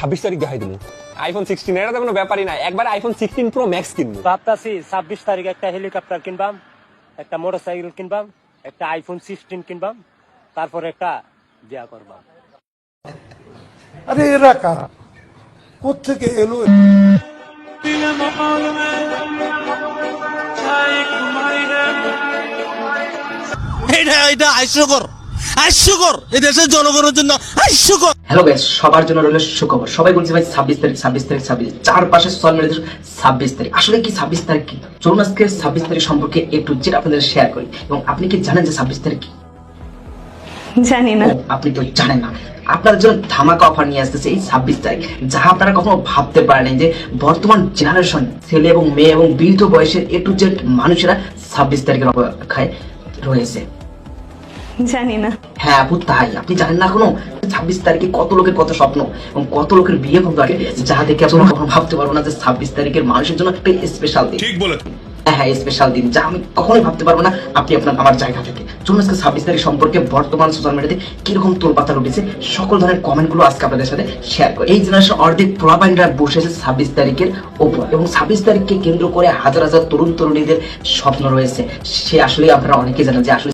ছাব্বিশ তারিখ দেখাই দেবো আইফোন সিক্সটিন এটা তো কোনো ব্যাপারই না একবার আইফোন সিক্সটিন প্রো ম্যাক্স কিনবো। ভাবতাছি ছাব্বিশ তারিখ একটা হেলিকপ্টার কিনবাম একটা মোটর সাইকেল কিনবাম একটা আইফোন সিক্সটিন কিনবাম তারপর একটা বিয়া করবাম। আরে এরা কারা? কোথেকে এলো এটা এটা হাস্যকর হাস্যকর এই দেশের জনগণের জন্য হাস্যকর হ্যালো গাইস সবার জন্য রইল সুখবর। সবাই বলছে ভাই ছাব্বিশ তারিখ ছাব্বিশ তারিখ ছাব্বিশ চারপাশে সোশ্যাল মিডিয়াতে ছাব্বিশ তারিখ। আসলে কি ছাব্বিশ তারিখ কি? চলুন আজকে ছাব্বিশ তারিখ সম্পর্কে একটু আপনাদের শেয়ার করি। এবং আপনি কি জানেন যে ছাব্বিশ তারিখ কি? জানি না। আপনি তো জানেন না। আপনাদের জন্য ধামাকা অফার নিয়ে আসতেছে এই ছাব্বিশ তারিখ যা আপনারা কখনো ভাবতে পারেন যে বর্তমান জেনারেশন ছেলে এবং মেয়ে এবং বৃদ্ধ বয়সের এ টু জেড মানুষেরা ছাব্বিশ তারিখের অপেক্ষায় রয়েছে। জানি না হ্যাঁ আপু তাই। আপনি জানেন না এখনও? ছাব্বিশ তারিখে কত লোকের কত স্বপ্ন এবং কত লোকের বিয়ে কিন্তু আগে যাহা দেখে আপনারা কখনো ভাবতে পারব না যে ছাব্বিশ তারিখের মানুষের জন্য একটা স্পেশাল দিন। ঠিক বলে হ্যাঁ হ্যাঁ স্পেশাল দিন। যা আমি কখনোই ভাবতে পারব না আপনি আপনার আমার জায়গা থেকে। চলুন আজকে ছাব্বিশ তারিখ সম্পর্কে বর্তমান সোশ্যাল মিডিয়াতে কীরকম তোলপাতা উঠেছে সকল ধরনের কমেন্টগুলো আজকে আপনাদের সাথে শেয়ার করি। এই জেনারেশন অর্ধেক প্রভাবাইনরা বসেছে ছাব্বিশ তারিখের ওপর এবং ছাব্বিশ তারিখকে কেন্দ্র করে হাজার হাজার তরুণ তরুণীদের স্বপ্ন রয়েছে। সে আসলে আপনারা অনেকেই জানেন যে আসলে